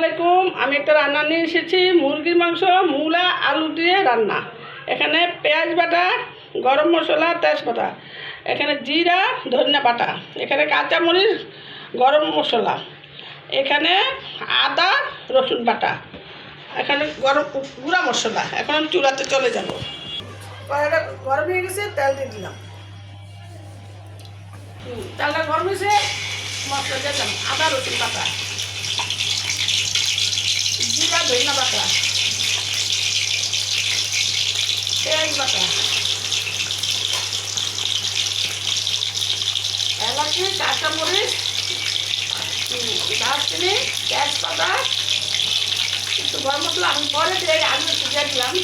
আলাইকুম। আমি একটা রান্না নিয়ে এসেছি। মুরগির মাংস, মূলা, আলু দিয়ে রান্না। এখানে পেঁয়াজ বাটা, গরম মশলা, তেজপাতা। এখানে জিরা, ধনিয়া বাটা। এখানে কাঁচামরিচ, গরম মশলা। এখানে আদা, রসুন বাটা। এখানে গরম গুঁড়া মশলা। এখন আমি চুলাতে চলে যাব। গরম হয়ে গেছে, তেল দিয়ে দিলাম। তেলটা গরম হয়েছে, মশলা দিলাম। আদা, রসুন বাটা। জিরা ধনিয়া বাটা পেঁয়াজ বাটা এলাচি কাঁচামরিচ দারচিনি তেজপাতা একটু গরম মশলা আমি পরে দিয়ে আমি একটু দিলাম।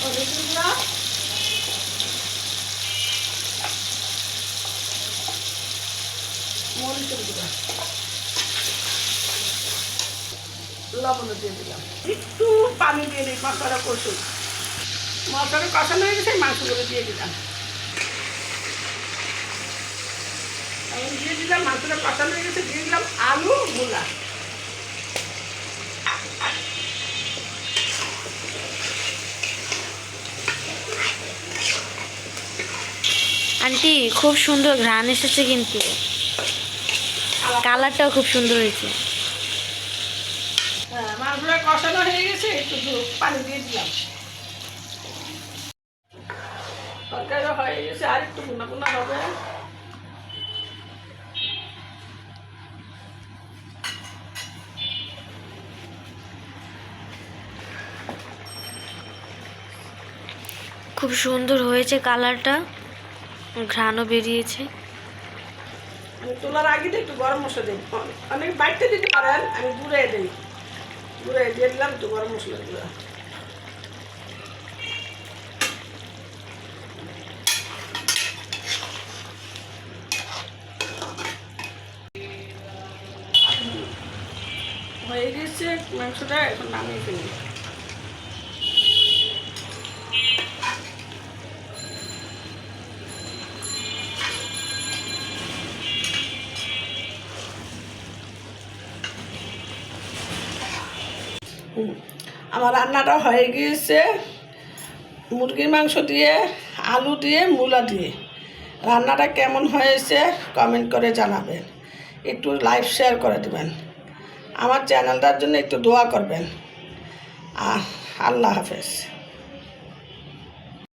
হলুদ গুঁড়া মরিচের গুঁড়া লবণ দিয়ে দিলাম একটু পানি দিয়ে দিই মশলাটা কষুন মশলাটা কষানো হয়ে গেছে, মাংসগুলো দিয়ে দিলাম। আমি দিয়ে দিলাম, মাংসটা কষানো হয়ে গেছে, দিয়ে দিলাম আলু মূলা। আন্টি, খুব সুন্দর ঘ্রাণ এসেছে কিন্তু। কালারটাও খুব সুন্দর হয়েছে। হ্যাঁ কষানো হয়ে গেছে একটু পানি দিয়ে দিলাম। তরকারি হয়ে গেছে আর একটু গুনা গুনা হবে। খুব সুন্দর হয়েছে কালারটা। ঘ্রাণও বেরিয়েছে। তোলার আগে দিয়ে একটু গরম মশলা দিই। অনেক বাড়তে দিতে পারেন, আমি গুঁড়ে দিই। গুঁড়ে দিয়ে দিলাম একটু গরম মশলা গুঁড়া। হয়ে গেছে, মাংসটা এখন নামিয়ে ফেলি। আমার রান্নাটা হয়ে গিয়েছে। মুরগির মাংস দিয়ে, আলু দিয়ে, মূলা দিয়ে। রান্নাটা কেমন হয়েছে কমেন্ট করে জানাবেন। একটু লাইভ শেয়ার করে দেবেন। আমার চ্যানেলটার জন্য একটু দোয়া করবেন। আল্লাহ হাফেজ।